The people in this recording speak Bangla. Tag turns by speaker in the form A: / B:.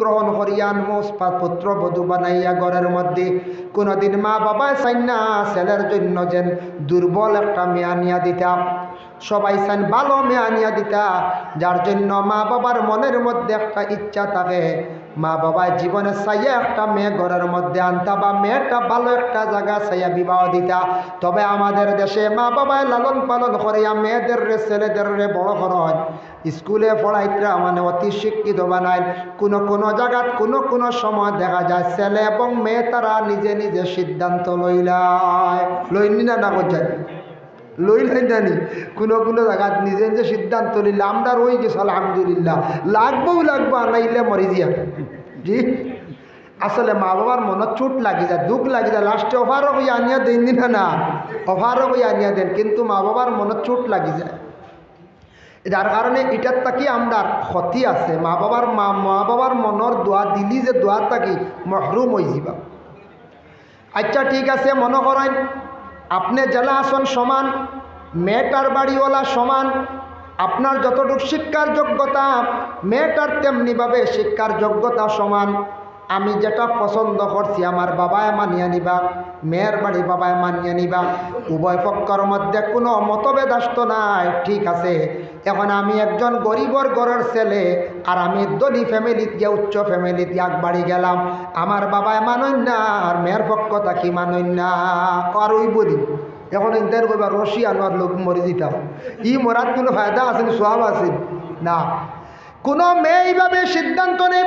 A: গ্রহণ করিয়ান মোস পুত্র বধু বানাইয়া ঘরের মধ্যে। কোনোদিন মা বাবা চাইন না, ছেলের জন্য যেন দুর্বল একটা মেয়া নিয়া দিতাম। সবাই চান ভালো মেয়া নিয়া দিতা, যার জন্য মা বাবার মনের মধ্যে একটা ইচ্ছা থাকে। মা বাবায় জীবনে চাইয়া একটা মেয়ে ঘরের মধ্যে আনতা বা মেয়েটা ভালো একটা জায়গা চাইয়া বিবাহ দিতা। তবে আমাদের দেশে মা বাবায় লালন পালন করিয়া মেয়েদের রে, ছেলেদের রে বড় করেন স্কুলে পড়াইতরা মানে অতি শিক্ষিত বানায়। কোনো কোনো জায়গাত কোনো কোনো সময় দেখা যায় ছেলে এবং মেয়ে তারা নিজে নিজে সিদ্ধান্ত লইলায়। লইনি না না বোঝায় লইলাই জানি। কোনো কোনো জায়গাত নিজে নিজে সিদ্ধান্ত লইলে আমরা রই গেছে, আলহামদুলিল্লাহ। লাগবও লাগবো আনাইলে নাইলে মরি দিয়া। জি? আসলে মা বাবার মনত চোট লাগি যায়, দুঃখ লাগি যায়। লাস্টে অফারও হইয়া আনিয়া দেন দিন না অফারও হইয়া আনিয়া দেন, কিন্তু মা বাবার মনত চোট লাগি যায়। যার কারণে এটার তাকি আমরা ক্ষতি আছে। মা বাবার মা মা বাবার মনের দোয়া দিলি যে দোয়া তাকি মহরুম হয়ে যাবা। আচ্ছা ঠিক আছে, মনে করেন আপনি জেলা আসন সমান, মেয়েটার বাড়িওয়ালা সমান, আপনার যতটুকু শিক্ষার যোগ্যতা, মেয়েটার তেমনিভাবে শিক্ষার যোগ্যতা সমান। আমি যেটা পছন্দ করছি, আমার বাবায় মানিয়ে নিবা, মেয়ের বাড়ি বাবায় মানিয়ে নিবা। উভয় পক্ষর মধ্যে কোনো মতভেদ আসতো নাই, ঠিক আছে। এখন আমি একজন গরিবর ঘরের ছেলে, আর আমি দলি ফ্যামিলিত গিয়ে উচ্চ ফ্যামিলিতে এক বাড়ি গেলাম। আমার বাবায় মানই না, আর মেয়ের পক্ষ থাকি মানই না, আর ওই বলি এখন ইন্টার করবা রশি আনোয়ার লোক মরে দিতাম ই মরার কোনো ফায়দা আছে সোয়াব আছে? না। কোনো মেয়ে এইভাবে সিদ্ধান্ত নেই।